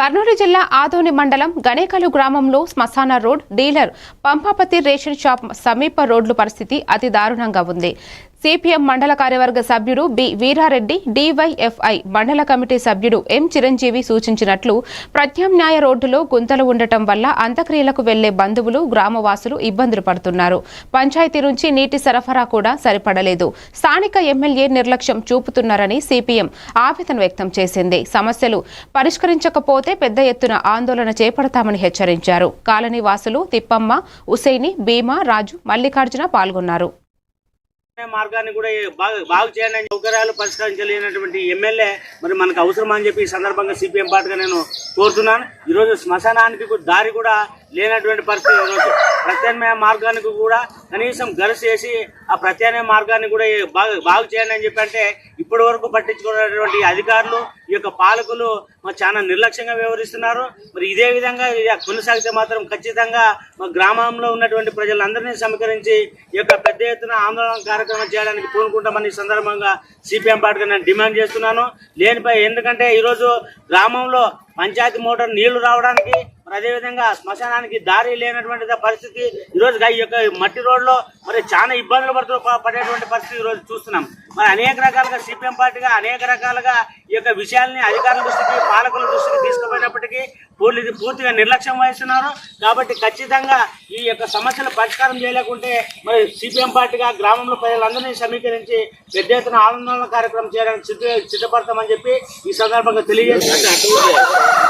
కర్నూలు జిల్లా ఆదోని మండలం గణేకలు గ్రామంలో శ్మశాన road dealer Pampapathi ration shop సమీప రోడ్లు పరిస్థితి అతి దారుణంగా ఉంది. సిపిఎం మండల కార్యవర్గ సభ్యుడు బి వీరారెడ్డి డివైఎఫ్ఐ మండల కమిటీ సభ్యుడు ఎం చిరంజీవి సూచించినట్లు ప్రత్యామ్నాయ రోడ్డులో గుంతలు ఉండటం వల్ల అంత్యక్రియలకు వెళ్ళే బంధువులు గ్రామవాసులు ఇబ్బందులు పడుతున్నారు. పంచాయతీ నుంచి నీటి సరఫరా కూడా సరిపడలేదు. స్థానిక ఎమ్మెల్యే నిర్లక్ష్యం చూపుతున్నారని సిపిఎం ఆవేదన వ్యక్తం చేసింది. సమస్యలు పరిష్కరించకపోతే పెద్ద ఎత్తున ఆందోళన చేపడతామని హెచ్చరించారు. కాలనీ వాసులు తిప్పమ్మ ఉసైని భీమా రాజు మల్లికార్జున పాల్గొన్నారు. మార్గాన్ని కూడా బాగా బాగు చేయండి సౌకర్యాలు పరిష్కరించలేనటువంటి ఎమ్మెల్యే మరి మనకు అవసరం అని చెప్పి ఈ సందర్భంగా సిపిఎం పార్టీగా నేను కోరుతున్నాను. ఈరోజు శ్మశానానికి దారి కూడా లేనటువంటి పరిస్థితి ఈరోజు ప్రత్యామ్నాయ మార్గానికి కూడా కనీసం గరుసు చేసి ఆ ప్రత్యామ్నాయ మార్గాన్ని కూడా బాగా బాగు చేయండి అని చెప్పి అంటే ఇప్పటి వరకు పట్టించుకున్నటువంటి అధికారులు ఈ యొక్క పాలకులు మరి చాలా నిర్లక్ష్యంగా వ్యవహరిస్తున్నారు. మరి ఇదే విధంగా ఇక కొనసాగితే మాత్రం ఖచ్చితంగా మా గ్రామంలో ఉన్నటువంటి ప్రజలందరినీ సమీకరించి ఈ యొక్క పెద్ద ఎత్తున ఆందోళన కార్యక్రమం చేయడానికి పూనుకుంటామని ఈ సందర్భంగా సిపిఎం పార్టీగా నేను డిమాండ్ చేస్తున్నాను. లేనిపై ఎందుకంటే ఈరోజు గ్రామంలో పంచాయతీ మోటార్ నీళ్ళు రావడానికి మరి అదేవిధంగా శ్మశానానికి దారి లేనటువంటి పరిస్థితి ఈరోజు ఈ యొక్క మట్టి రోడ్లో మరి చాలా ఇబ్బందులు పడుతూ పడేటువంటి పరిస్థితి ఈరోజు చూస్తున్నాం. మరి అనేక రకాలుగా సిపిఎం పార్టీగా అనేక రకాలుగా ఈ యొక్క విషయాల్ని అధికారుల దృష్టికి పాలకుల దృష్టికి తీసుకుపోయినప్పటికీ పూర్తి పూర్తిగా నిర్లక్ష్యం వహిస్తున్నారు. కాబట్టి ఖచ్చితంగా ఈ యొక్క సమస్యలు పరిష్కారం చేయలేకుంటే మరి సిపిఎం పార్టీగా గ్రామంలో ప్రజలందరినీ సమీకరించి పెద్ద ఎత్తున ఆందోళన కార్యక్రమం చేయడానికి సిద్ధ సిద్ధపడతామని చెప్పి ఈ సందర్భంగా తెలియజేస్తున్నారు